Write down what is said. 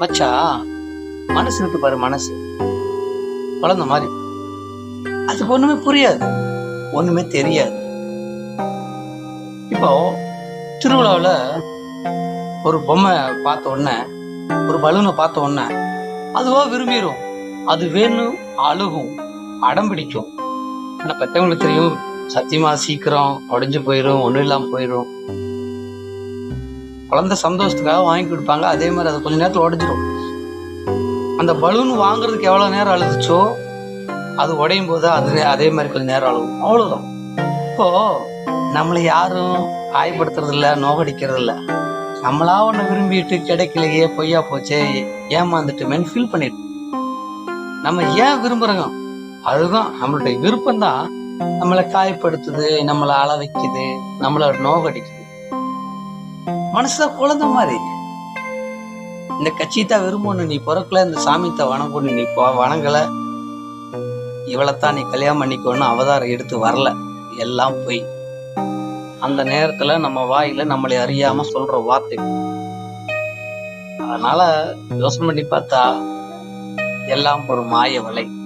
மச்சா மனசு இருக்கு பாரு மனசு. குழந்த மாதிரி. அதுக்கு ஒண்ணுமே புரியாது. ஒண்ணுமே தெரியாது. இப்போ திருவிழாவில் ஒரு பொம்மை பார்த்த உடனே ஒரு பலூனை பார்த்த உடனே அதுவா விரும்பிடும் அது வேணும் அழுகும் அடம் பிடிக்கும். ஆனால் பெற்றவங்களுக்கு தெரியும் சத்தியமா சீக்கிரம் உடஞ்சு போயிடும் ஒன்றும் இல்லாமல் போயிடும் குழந்தை சந்தோஷத்துக்காக வாங்கி கொடுப்பாங்க. அதே மாதிரி அது கொஞ்சம் நேரத்தில் உடஞ்சிரும். அந்த பலூன் வாங்குறதுக்கு எவ்வளோ நேரம் அழுதுச்சோ அது உடையும் போது அது அதே மாதிரி கொஞ்சம் நேரம் அழுகும். அவ்வளோதான் இப்போது நம்மளை யாரும் காயப்படுத்துறது இல்ல நோகடிக்கிறது நம்மளா ஒன்று விரும்பிட்டு கிடைக்கலையே பொய்யா போச்சே ஏமாந்துட்டுமேன்னு ஃபீல் பண்ணிட்டு. நம்ம ஏன் விரும்புகிறோங்க அதுதான் நம்மளுடைய விருப்பம் தான் நம்மளை காயப்படுத்துது நம்மளை அள வைக்குது நம்மளை நோகடிக்குது. மனசுல குழந்தை மாதிரி. இந்த கட்சித்தான் விரும்பணும் நீ பிறக்கல இந்த சாமித்த வணங்கணும் நீ போ வணங்கல. இவளைத்தான் நீ கல்யாணம் பண்ணிக்கணும் அவதாரம் எடுத்து வரல. எல்லாம் போய். அந்த நேரத்துல நம்ம வாயில நம்மளை அறியாம சொல்ற வார்த்தை. அதனால யோசனை பண்ணி பார்த்தா எல்லாம் ஒரு மாய வலை.